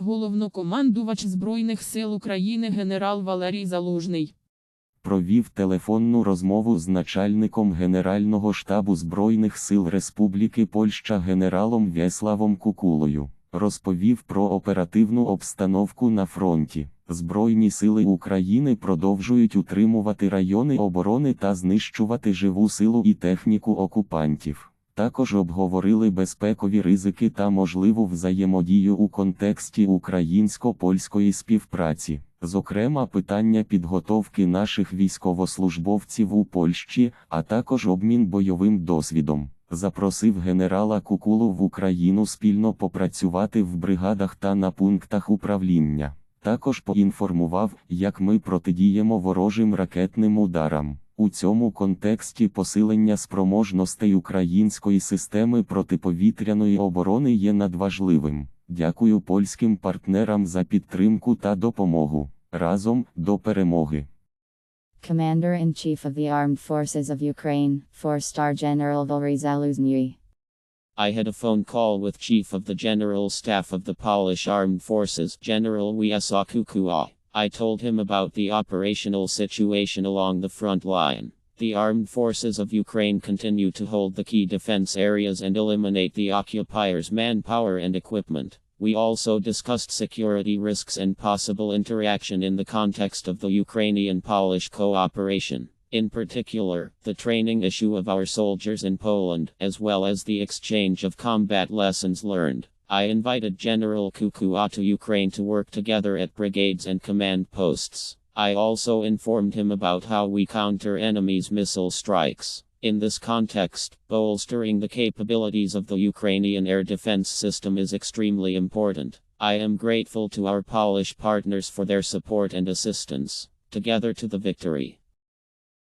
Головнокомандувач Збройних сил України генерал Валерій Залужний. провів телефонну розмову з начальником Генерального штабу Збройних сил Республіки Польща генералом В'яславом Кукулою. Розповів про оперативну обстановку на фронті. Збройні сили України продовжують утримувати райони оборони та знищувати живу силу і техніку окупантів. Також обговорили безпекові ризики та можливу взаємодію у контексті українсько-польської співпраці, зокрема питання підготовки наших військовослужбовців у Польщі, а також обмін бойовим досвідом. Запросив генерала Кукулу в Україну спільно попрацювати в бригадах та на пунктах управління. Також поінформував, як ми протидіємо ворожим ракетним ударам. У цьому контексті посилення спроможностей української системи протиповітряної оборони є надважливим. Дякую польським партнерам за підтримку та допомогу. Разом до перемоги. Commander-in-Chief of the Armed Forces of Ukraine, 4-star General Valery Zaluzny. I had a phone call with Chief of the General Staff of the Polish Armed Forces, General Wiesław Kukua. I told him about the operational situation along the front line. The armed forces of Ukraine continue to hold the key defense areas and eliminate the occupiers' manpower and equipment. We also discussed security risks and possible interaction in the context of the Ukrainian Polish cooperation. In particular, the training issue of our soldiers in Poland, as well as the exchange of combat lessons learned. I invited General Kukua to Ukraine to work together at brigades and command posts. I also informed him about how we counter enemies' missile strikes. In this context, bolstering the capabilities of the Ukrainian air defense system is extremely important. I am grateful to our Polish partners for their support and assistance. Together to the victory.